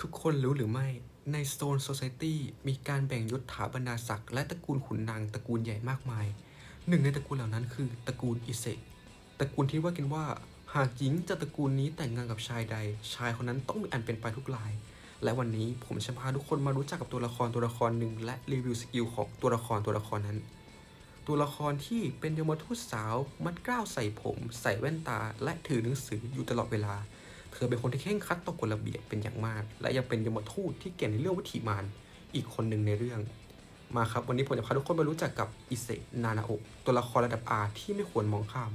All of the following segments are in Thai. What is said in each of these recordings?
ทุกคนรู้หรือไม่ ในโซนโซ c i ตี้มีการแบ่งยศถาบรรดาศักดิ์และตระกูลขุนนางตระกูลใหญ่มากมาย หนึ่งในตระกูลเหล่านั้นคือตระกูลอิเซะตระกูลที่ว่ากันว่า หากหญิงจากตระกูลนี้แต่งงานกับชายใด ชายคนนั้นต้องมีอันเป็นไปทุกราย และวันนี้ผมจะพาทุกคนมารู้จักกับตัวละครตัวละครหนึ่งและรีวิวสกิลของตัวละครตัวละครนั้น ตัวละครที่เป็นยมทูตสาวมัดกล้าวใส่ผม ใส่แว่นตา และถือหนังสืออยู่ตลอดเวลา เธอเป็นคนที่เคร่งคัดต่อกฎระเบียบเป็นอย่างมาก และยังเป็นยมทูตที่เก่งในเรื่องวิถีมารอีกคนหนึ่งในเรื่อง มาครับ วันนี้ผมจะพาทุกคนมารู้จักกับอิเซนานาโอะตัวละครระดับ R ที่ไม่ควรมองข้าม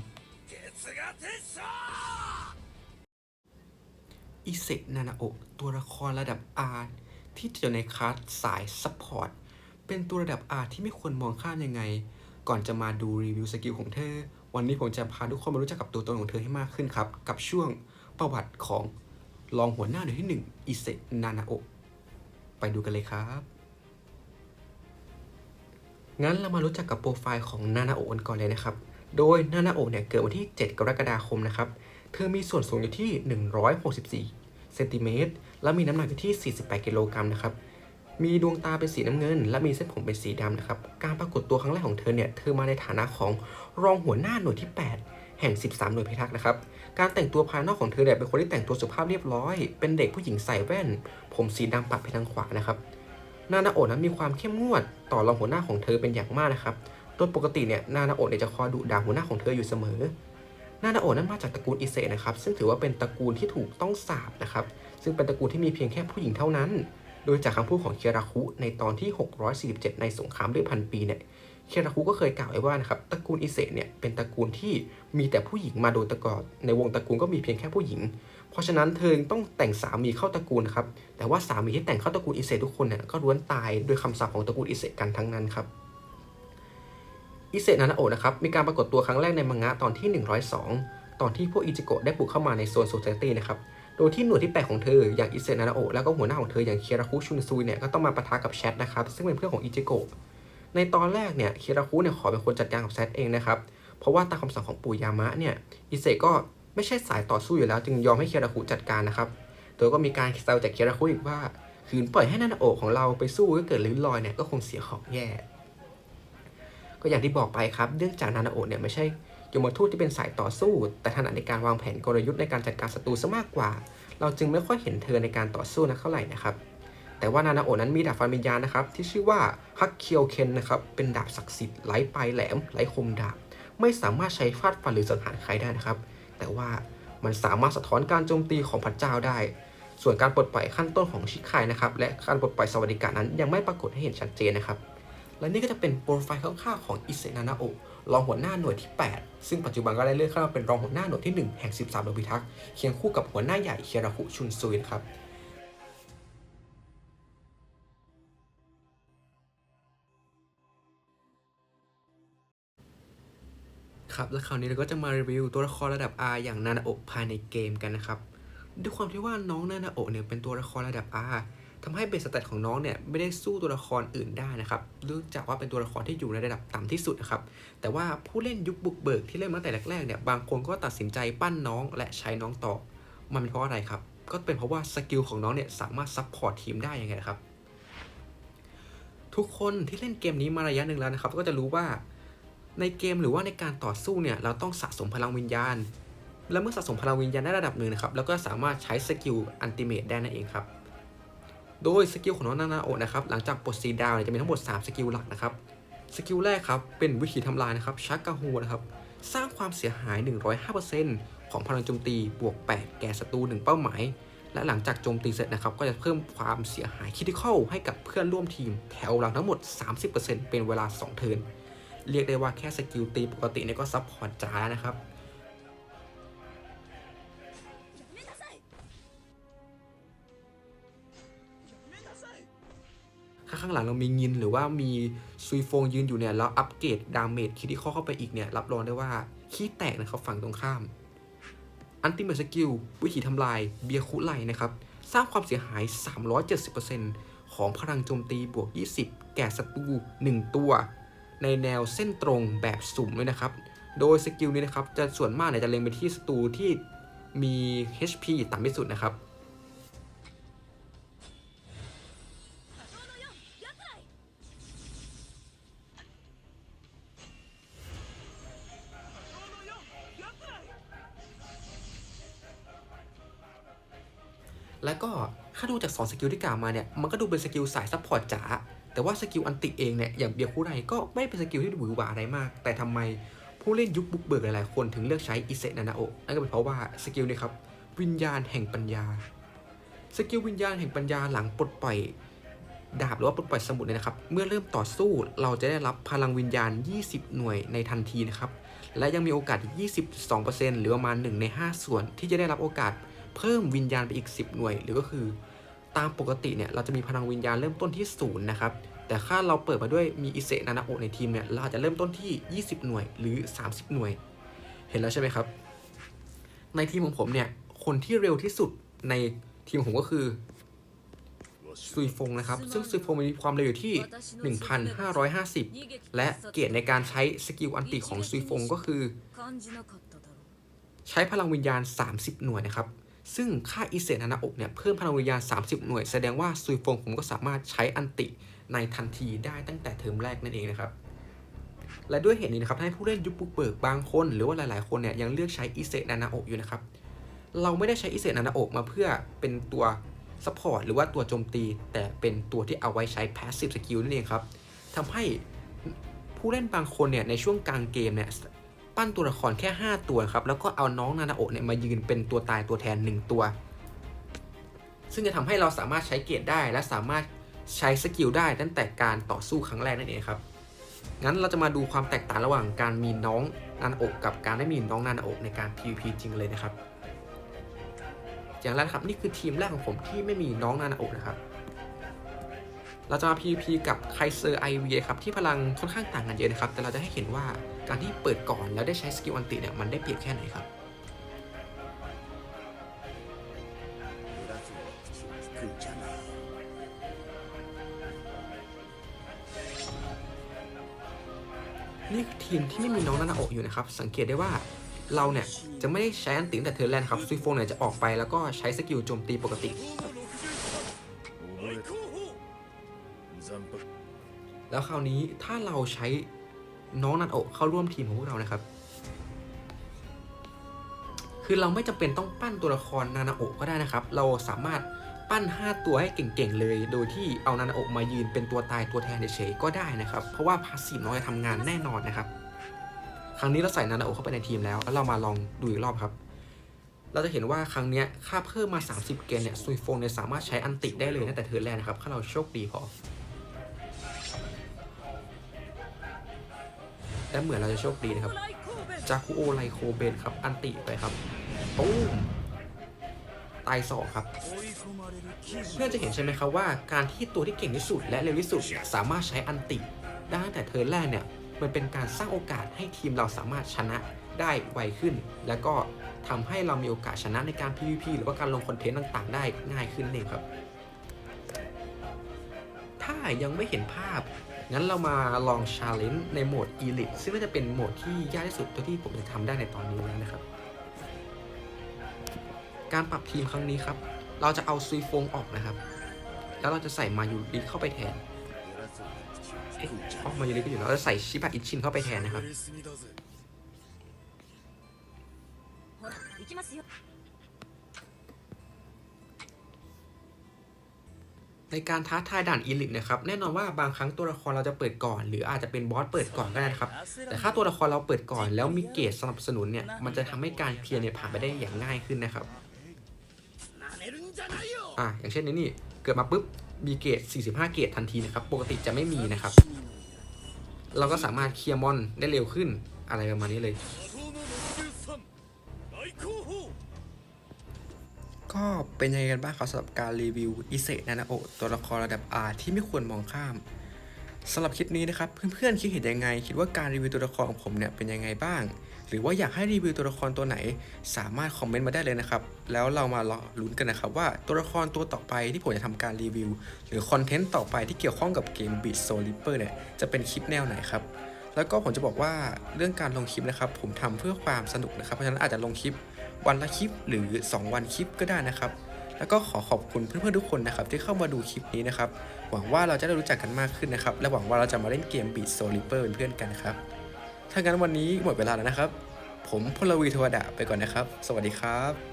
อิเซนานาโอะตัวละครระดับ R ที่จะอยู่ในคลาสสายซัพพอร์ตเป็นตัวระดับ R ที่ไม่ควรมองข้ามยังไง ก่อนจะมาดูรีวิวสกิลของเธอ วันนี้ผมจะพาทุกคนมารู้จักกับตัวตนของเธอให้มากขึ้นครับ กับช่วง ประวัติของรองหัวหน้าหน่วยที่1อิเซนานาโอะไปดูกันเลยครับ งั้นเรามารู้จักกับโปรไฟล์ของนานาโอะกันก่อนเลยนะครับ โดยนานาโอะเนี่ยเกิดวันที่ 7 กรกฎาคมนะครับ เธอมีส่วนสูงอยู่ที่ 164เซนติเมตรและมีน้ำหนักอยู่ที่ 48 กิโลกรัมนะครับมีดวงตาเป็นสีน้ำเงิน และมีเส้นผมเป็นสีดำนะครับ การปรากฏตัวครั้งแรกของเธอเนี่ย เธอมาในฐานะของรองหัวหน้าหน่วยที่ 8 แห่ง 13 หน่วยพิทักษ์นะครับ การแต่งตัวภายนอกของเธอเนี่ยเป็นคนที่แต่งตัวสุภาพเรียบร้อย เป็นเด็กผู้หญิงใส่แว่น ผมสีดำปัดไปทางขวานะครับ นานาโอนั้นมีความเข้มงวด ต่อรองหัวหน้าของเธอเป็นอย่างมากนะครับ โดยปกติเนี่ยนานาโอเนี่ยจะคอยดุด่าหัวหน้าของเธออยู่เสมอ นานาโอนั้นมาจากตระกูลอิเซะนะครับ ซึ่งถือว่าเป็นตระกูลที่ถูกต้องสาบนะครับ ซึ่งเป็นตระกูลที่มีเพียงแค่ผู้หญิงเท่านั้น โดยจากคำพูดของเคียราคุในตอนที่ 647 ในสงครามเลือดพันปีเนี่ย เคียราคุก็เคยกล่าวไว้ว่านะครับตระกูลอิเซเนี่ยเป็นตระกูลที่มีแต่ผู้หญิงมาโดยตลอดในวงตระกูลก็มีเพียงแค่ผู้หญิง เพราะฉะนั้นเธอต้องแต่งสามีเข้าตระกูลนะครับแต่ว่าสามีที่แต่งเข้าตระกูลอิเซทุกคนเนี่ยก็ล้วนตายโดยคำสาปของตระกูลอิเซกันทั้งนั้นครับอิเซนานาโอะนะครับมีการปรากฏตัวครั้งแรกในมังงะตอนที่ 102 ตอนที่พวกอิจิโกะได้ปลุกเข้ามาในโซนโซเซตี้นะครับโดยที่หน่วยที่8ของเธออย่างอิเซนานาโอะแล้วก็หัวหน้าของเธออย่างเคียราคุชุนซุยเนี่ยก็ต้องมาปะทะกับแชทนะครับซึ่งเป็นเพื่อนของอิจิโกะ ในตอนแรกเนี่ยเคีราคุเนี่ยขอเป็นคนจัดการกับแชทเองนะครับ เพราะว่าตามคำสั่งของปู่ยามะเนี่ยอิเซก็ไม่ใช่สายต่อสู้อยู่แล้ว จึงยอมให้เคราคุจัดการนะครับ โดยก็มีการแซวจากเคราคุอีกว่าคืนปล่อยให้นานาโอะของเราไปสู้ก็เกิดลิ้นลอยเนี่ยก็คงเสียของแย่ ก็อย่างที่บอกไปครับเนื่องจากนานาโอะเนี่ยไม่ใช่ยมทูตที่เป็นสายต่อสู้ แต่ถนัดในการวางแผนกลยุทธ์ในการจัดการศัตรูซะมากกว่า เราจึงไม่ค่อยเห็นเธอในการต่อสู้นักเท่าไหร่นะครับ แต่ว่านานาโอนั้นมีดาบฟันวิญญาณนะครับที่ชื่อว่าฮักเคียวเคนนะครับเป็นดาบศักดิ์สิทธิ์ไร้ปลายแหลมไร้คมดาบ ไม่สามารถใช้ฟาดฟันหรือสังหารใครได้นะครับ แต่ว่ามันสามารถสะท้อนการโจมตีของพระเจ้าได้ ส่วนการปลดปล่อยขั้นต้นของชิคายนะครับและการปลดปล่อยสวัสดิการนั้นยังไม่ปรากฏให้เห็นชัดเจนนะครับและนี่ก็จะเป็นโปรไฟล์คร่าวๆของอิเซนานาโอรองหัวหน้าหน่วยที่ 8 ซึ่งปัจจุบันก็ได้เลื่อนขึ้นมาเป็นรองหัวหน้าหน่วยที่ 1 แห่ง 13หน่วยพิทักษ์เคียงคู่กับหัวหน้าใหญ่เคียราคุชุนซุยนะครับ ครับ และคราวนี้เราก็จะมารีวิวตัวละครระดับ R อย่างนานาโอะภายในเกมกันนะครับ ด้วยความที่ว่าน้องนานาโอะเนี่ยเป็นตัวละครระดับ R ทำให้เบสสแตทของน้องเนี่ยไม่ได้สู้ตัวละครอื่นได้นะครับเนื่องจากว่าเป็นตัวละครที่อยู่ในระดับต่ำที่สุดนะครับ แต่ว่าผู้เล่นยุคบุกเบิกที่เล่นมาตั้งแต่แรกๆเนี่ย บางคนก็ตัดสินใจปั้นน้องและใช้น้องต่อ มันเป็นเพราะอะไรครับ ก็เป็นเพราะว่าสกิลของน้องเนี่ยสามารถซัพพอร์ตทีมได้ยังไงครับ ทุกคนที่เล่นเกมนี้มาระยะหนึ่งแล้วนะครับ ก็จะรู้ว่า ในเกมหรือว่าในการต่อสู้เนี่ยเราต้องสะสมพลังวิญญาณ และเมื่อสะสมพลังวิญญาณได้ระดับหนึ่งนะครับแล้วก็สามารถใช้สกิลอันติเมตได้นั่นเองครับ โดยสกิลของน้องนานาโอนะครับหลังจากปลดซีดาวเนี่ยจะมีทั้งหมด 3 สกิลหลักนะครับสกิลแรกครับเป็นวิธีทำลายนะครับชักกาฮูนะครับสร้างความเสียหาย 105%ของพลังโจมตีบวก 8 แก่ศัตรู1เป้าหมาย และหลังจากโจมตีเสร็จนะครับก็จะเพิ่มความเสียหายคิด i ค a l ให้กับเพื่อนร่วมทีมแถวหลังทั้งหมด 30%เป็นเวลา 2 เทิร์น เรียกได้ว่าแค่สกิลตีปกติเนี่ยก็ซับพอร์ตจ๋านะครับถ้าข้างหลังเรามีงินหรือว่ามีซุยโฟงยืนอยู่เนี่ยแล้วอัปเกรดดาเมจคิด i ค a l เข้าไปอีกเนี่ยรับรองได้ว่าขี้แตกนะครับฝั่งตรงข้าม อันติเม e สกิลวิธีทำลายเบียคุไลนะครับสร้างความเสียหาย 370%ของพลังโจมตีบวก 20 แก่ศัตรู 1 ตัว ในแนวเส้นตรงแบบสุ่มด้วยนะครับ โดยสกิลนี้นะครับจะส่วนมากเนี่ยจะเล็งไปที่ศัตรูที่มี HP ต่ำที่สุดนะครับ แล้วก็ถ้าดูจากสองสกิลที่กล่าวมาเนี่ย มันก็ดูเป็นสกิลสายซัพพอร์ตจ๋า แต่ว่าสกิลอันติเองเนี่ยอย่างเบียร์คูไรก็ไม่เป็นสกิลที่หวือหวาอะไรมาก แต่ทำไมผู้เล่นยุคบุกเบิกหลายๆคนถึงเลือกใช้อิเซนานาโอนั่นก็เป็นเพราะว่าสกิลนี้ครับวิญญาณแห่งปัญญา สกิลวิญญาณแห่งปัญญาหลังปลดปล่อยดาบหรือว่าปลดปล่อยสมุดเนี่ยนะครับ เมื่อเริ่มต่อสู้เราจะได้รับพลังวิญญาณ 20 หน่วยในทันทีนะครับ และยังมีโอกาส 22%หรือประมาณ 1 ใน 5 ส่วนที่จะได้รับโอกาสเพิ่มวิญญาณไปอีก 10 หน่วย หรือก็คือ ตามปกติเนี่ยเราจะมีพลังวิญญาณเริ่มต้นที่0นะครับแต่ถ้าเราเปิดมาด้วยมีอิเซนานาโอในทีมเนี่ยเราอาจจะเริ่มต้นที่ 20 หน่วยหรือ 30 หน่วย เห็นแล้วใช่ไหมครับ ในทีมของผมเนี่ยคนที่เร็วที่สุดในทีมผมก็คือซุยฟงนะครับ ซึ่งซุยฟงมีความเร็วอยู่ที่ 1,550 และเกียรดในการใช้สกิลอันติของซุยฟงก็คือ ใช้พลังวิญญาณ 30 หน่วยนะครับ ซึ่งค่าอิเซนานาอกเนี่ยเพิ่มพลังวิญญาณ 30 หน่วย แสดงว่าซุยฟงผมก็สามารถใช้อันติในทันทีได้ตั้งแต่เทอมแรกนั่นเองนะครับ และด้วยเหตุนี้นะครับให้ผู้เล่นยุคบุกเบิกบางคน หรือว่าหลายๆคนเนี่ยยังเลือกใช้อิเซนานาอกอยู่นะครับ เราไม่ได้ใช้อิเซนานาอกมาเพื่อเป็นตัวซัพพอร์ตหรือว่าตัวโจมตี แต่เป็นตัวที่เอาไว้ใช้ passive skill นั่นเองครับทำให้ผู้เล่นบางคนเนี่ยในช่วงกลางเกมเนี่ย ปั้นตัวละครแค่ 5 ตัวครับ แล้วก็เอาน้องนานาโอเนี่ยมายืนเป็นตัวตายตัวแทน 1 ตัว ซึ่งจะทำให้เราสามารถใช้เกียรดได้ และสามารถใช้สกิลได้ตั้งแต่การต่อสู้ครั้งแรกนั่นเองครับ งั้นเราจะมาดูความแตกต่างระหว่างการมีน้องนานาโอกับการไม่มีน้องนานาโอในการ PVP จริงเลยนะครับ อย่างแรกครับนี่คือทีมแรกของผมที่ไม่มีน้องนานาโอนะครับ เราจะมา PVP กับไคเซอร์ IV ครับที่พลังค่อนข้างต่างกันเยอะนะครับ แต่เราจะให้เห็นว่าการที่เปิดก่อนแล้วได้ใช้สกิลอันติเนี่ยมันได้เปรียบแค่ไหนครับนี่คือทีมที่ไม่มีน้องนานาโอะอยู่นะครับ สังเกตได้ว่าเราเนี่ย จะไม่ได้ใช้อันติงแต่เทิร์แรนครับซุยโฟงเนี่ยจะออกไปแล้วก็ใช้สกิลโจมตีปกติ แล้วคราวนี้ถ้าเราใช้น้องนันโอะเข้าร่วมทีมของพวกเรานะครับ คือเราไม่จำเป็นต้องปั้นตัวละครนานาโอะก็ได้นะครับ เราสามารถปั้น 5 ตัวให้เก่งๆเลย โดยที่เอานานาโอะมายืนเป็นตัวตายตัวแทนเฉยๆก็ได้นะครับ เพราะว่าพาสซีฟน้อยจะทำงานแน่นอนนะครับ ครั้งนี้เราใส่นานาโอะเข้าไปในทีมแล้ว แล้วเรามาลองดูอีกรอบครับเราจะเห็นว่าครั้งนี้ค่าเพิ่มมา 30 เกนเนี่ยซุยโฟงเนี่ยสามารถใช้อันติได้เลยตั้งแต่เทิร์นแรกนะครับ ถ้าเราโชคดีพอ และเหมือนเราจะโชคดีนะครับ จาคุโอไลโคเบนครับ อันติไปครับตู้มตายสองครับเพื่อนจะเห็นใช่ไหมครับว่าการที่ตัวที่เก่งที่สุดและเร็วที่สุดสามารถใช้อันติได้ตั้งแต่เทิร์นแรกเนี่ยมันเป็นการสร้างโอกาสให้ทีมเราสามารถชนะได้ไวขึ้น แล้วก็ทำให้เรามีโอกาสชนะในการ PVP หรือว่าการลงคอนเทนต์ต่างๆ ได้ง่ายขึ้นนั่นเองครับ ถ้ายังไม่เห็นภาพ งั้นเรามาลองชาเลนจ์ในโหมด Elite ซึ่งน่าจะเป็นโหมดที่ยากที่สุดเท่าที่ผมจะทำได้ในตอนนี้แล้วนะครับ การปรับทีมครั้งนี้ครับ เราจะเอาซุยฟงออกนะครับ แล้วเราจะใส่มายูริเข้าไปแทนเอ๊ะอมายูริก็อยู่แล้วเราจะใส่ชิบะอิชินเข้าไปแทนนะครับ ในการท้าทายด่านอีลิทนะครับแน่นอนว่าบางครั้งตัวละครเราจะเปิดก่อน หรืออาจจะเป็นบอสเปิดก่อนก็ได้นะครับ แต่ถ้าตัวละครเราเปิดก่อน แล้วมีเกรดสนับสนุนเนี่ยมันจะทำให้การเคลียร์เนี่ยผ่านไปได้อย่างง่ายขึ้นนะครับอะอย่างเช่นนี้นี่เกิดมาปุ๊บมีเกรด45 เกรดทันทีนะครับ ปกติจะไม่มีนะครับ เราก็สามารถเคลียร์มอนได้เร็วขึ้นอะไรประมาณนี้เลย ก็เป็นยังไงกันบ้างครับสำหรับการรีวิวอิเซนานาโอะตัวละครระดับ R ที่ไม่ควรมองข้ามสำหรับคลิปนี้นะครับเพื่อนๆคิดเห็นยังไง คิดว่าการรีวิวตัวละครของผมเนี่ยเป็นยังไงบ้าง หรือว่าอยากให้รีวิวตัวละครตัวไหน สามารถคอมเมนต์มาได้เลยนะครับ แล้วเรามาลุ้นกันนะครับว่าตัวละครตัวต่อไปที่ผมจะทำการรีวิว หรือคอนเทนต์ต่อไปที่เกี่ยวข้องกับเกม Beat Soul Reaper เนี่ยจะเป็นคลิปแนวไหนครับแล้วก็ผมจะบอกว่าเรื่องการลงคลิปนะครับผมทำเพื่อความสนุกนะครับเพราะฉะนั้นอาจจะลงคลิป วันละคลิปหรือ 2 วันคลิปก็ได้นะครับ แล้วก็ขอขอบคุณเพื่อนๆทุกคนนะครับที่เข้ามาดูคลิปนี้นะครับ หวังว่าเราจะได้รู้จักกันมากขึ้นนะครับ และหวังว่าเราจะมาเล่นเกม Beat Soul Reaper เป็นเพื่อนกันครับ ถ้างั้นวันนี้หมดเวลาแล้วนะครับ ผมพลวีทวดะไปก่อนนะครับ สวัสดีครับ